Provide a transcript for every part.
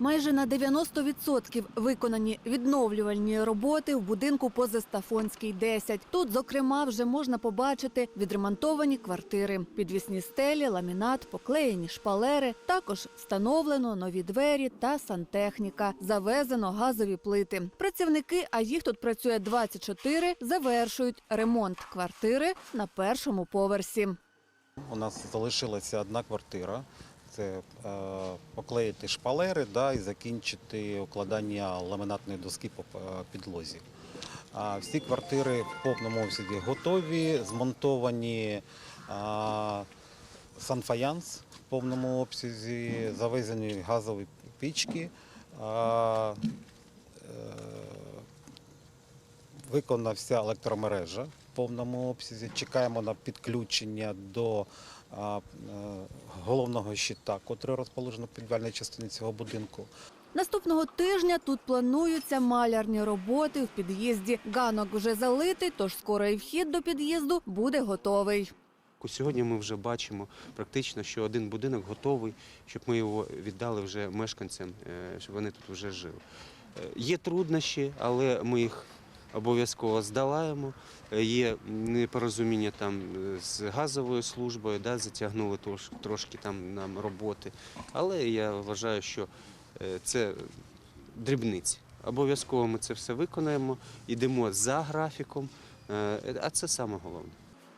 Майже на 90% виконані відновлювальні роботи в будинку по Застафонській 10. Тут, зокрема, вже можна побачити відремонтовані квартири, підвісні стелі, ламінат, поклеєні шпалери. Також встановлено нові двері та сантехніка. Завезено газові плити. Працівники, а їх тут працює 24, завершують ремонт квартири на першому поверсі. У нас залишилася одна квартира. Це е, поклеїти шпалери да, і закінчити укладання ламінатної доски по е, підлозі. Всі квартири в повному обсязі готові, змонтовані санфаянс в повному обсязі, завезені газові пічки. Е, виконана вся електромережа повному обсязі. Чекаємо на підключення до е, головного щита, який розположено в підвальній частині цього будинку. Наступного тижня тут плануються малярні роботи в під'їзді. Ганок вже залитий, тож скоро і вхід до під'їзду буде готовий. Сьогодні ми вже бачимо практично, що один будинок готовий, щоб ми його віддали вже мешканцям, е, щоб вони тут вже жили. Е, Є труднощі, але ми їх обов'язково. Е, Є непорозуміння там е, з газовою службою, да, затягнули трош- трошки там нам роботи. Але я вважаю, що е, це дрібниці. Обов'язково ми це все виконаємо, йдемо за графіком, е, а це саме головне.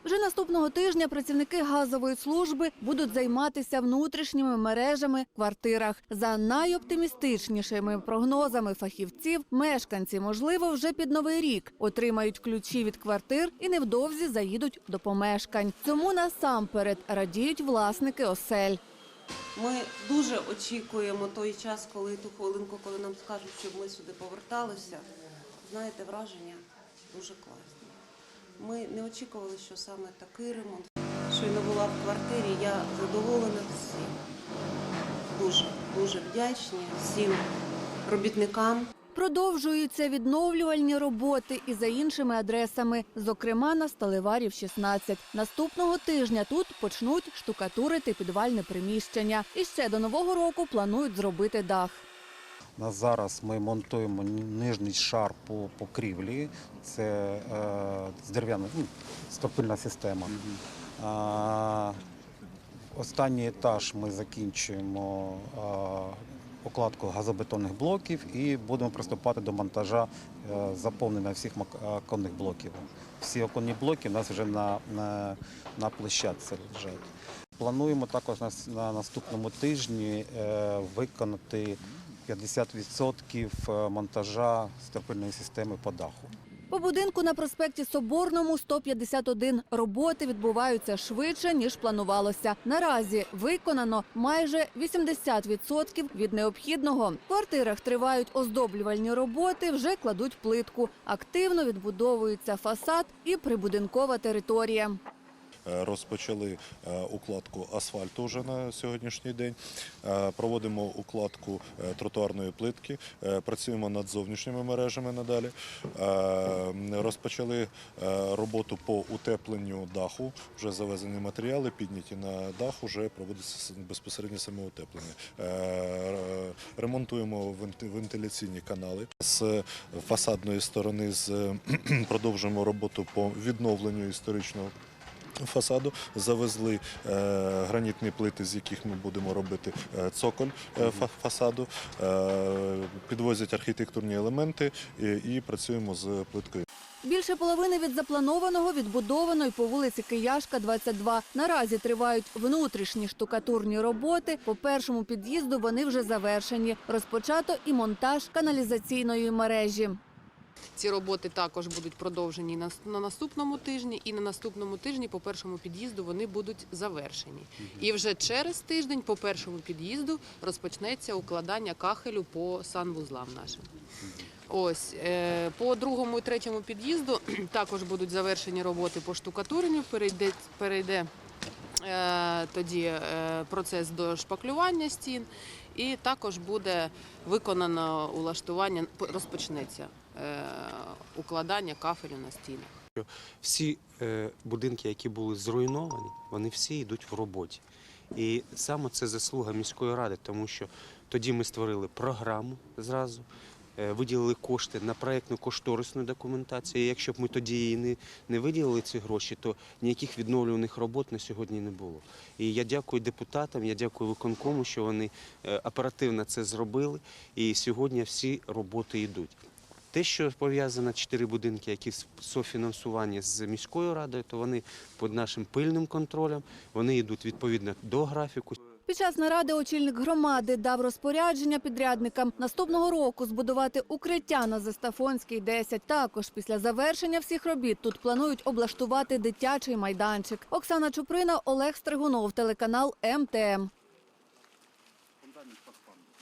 Вже наступного тижня працівники газової служби будуть займатися внутрішніми мережами в квартирах. За найоптимістичнішими прогнозами фахівців, мешканці, можливо, вже під новий рік отримають ключі від квартир і невдовзі заїдуть до помешкань. Цьому насамперед радіють власники осель. Ми дуже очікуємо той час, коли ту хвилинку, коли нам скажуть, щоб ми сюди поверталися. Знаєте, враження дуже класні. Ми не очікували, що саме такий ремонт. Щойно була в квартирі, я задоволена всім. Дуже, дуже вдячні всім робітникам. Продовжуються відновлювальні роботи і за іншими адресами, зокрема на Сталеварів 16. Наступного тижня тут почнуть штукатурити підвальне приміщення. І ще до нового року планують зробити дах. На зараз ми монтуємо нижній шар по покрівлі. Це е, з дерев'яна ну, стропильна система. А, останній етаж ми закінчуємо а, укладку газобетонних блоків і будемо приступати до монтажа е, заповнення всіх оконних блоків. Всі оконні блоки у нас вже на, на, на площадці лежать. Плануємо також на, на наступному тижні е, виконати 50% монтажа стропильної системи по даху. По будинку на проспекті Соборному 151 роботи відбуваються швидше ніж планувалося. Наразі виконано майже 80% від необхідного. В квартирах тривають оздоблювальні роботи, вже кладуть плитку. Активно відбудовується фасад і прибудинкова територія. Е, Розпочали е, укладку асфальту вже на сьогоднішній день. Е, Проводимо укладку тротуарної плитки, працюємо над зовнішніми мережами надалі. Розпочали роботу по утепленню даху. Вже завезені матеріали, підняті на дах, вже проводиться безпосередньо саме утеплення. Е, Ремонтуємо венти- вентиляційні канали. З фасадної сторони продовжуємо роботу по відновленню історичного фасаду. Завезли е, гранітні плити, з яких ми будемо робити е, цоколь е, фасаду, підвозять архітектурні елементи і працюємо з плиткою. Більше половини від запланованого відбудовано й по вулиці Кияшка, 22. Наразі тривають внутрішні штукатурні роботи. По першому під'їзду вони вже завершені. Розпочато і монтаж каналізаційної мережі. Ці роботи також будуть продовжені на, на наступному тижні, і на наступному тижні по першому під'їзду вони будуть завершені. І вже через тиждень по першому під'їзду розпочнеться укладання кахелю по санвузлам нашим. Ось е, по другому і третьому під'їзду також будуть завершені роботи по штукатуренню. Перейде перейде е, тоді е, процес до шпаклювання стін, і також буде виконано улаштування, розпочнеться укладання кафелю на стінах. Всі е, будинки, які були зруйновані, вони всі йдуть в роботі. І саме це заслуга міської ради, тому що тоді ми створили програму зразу, е, виділили кошти на проєктну кошторисну документацію. І якщо б ми тоді її не, не виділили ці гроші, то ніяких відновлюваних робот на сьогодні не було. І я дякую депутатам, я дякую виконкому, що вони е, оперативно це зробили. І сьогодні всі роботи йдуть. Те, що пов'язано чотири будинки, які в софінансуванні з міською радою, то вони під нашим пильним контролем, вони йдуть відповідно до графіку. Під час наради очільник громади дав розпорядження підрядникам наступного року збудувати укриття на Застафонській 10. Також після завершення всіх робіт тут планують облаштувати дитячий майданчик. Оксана Чуприна, Олег Стригунов, телеканал МТМ.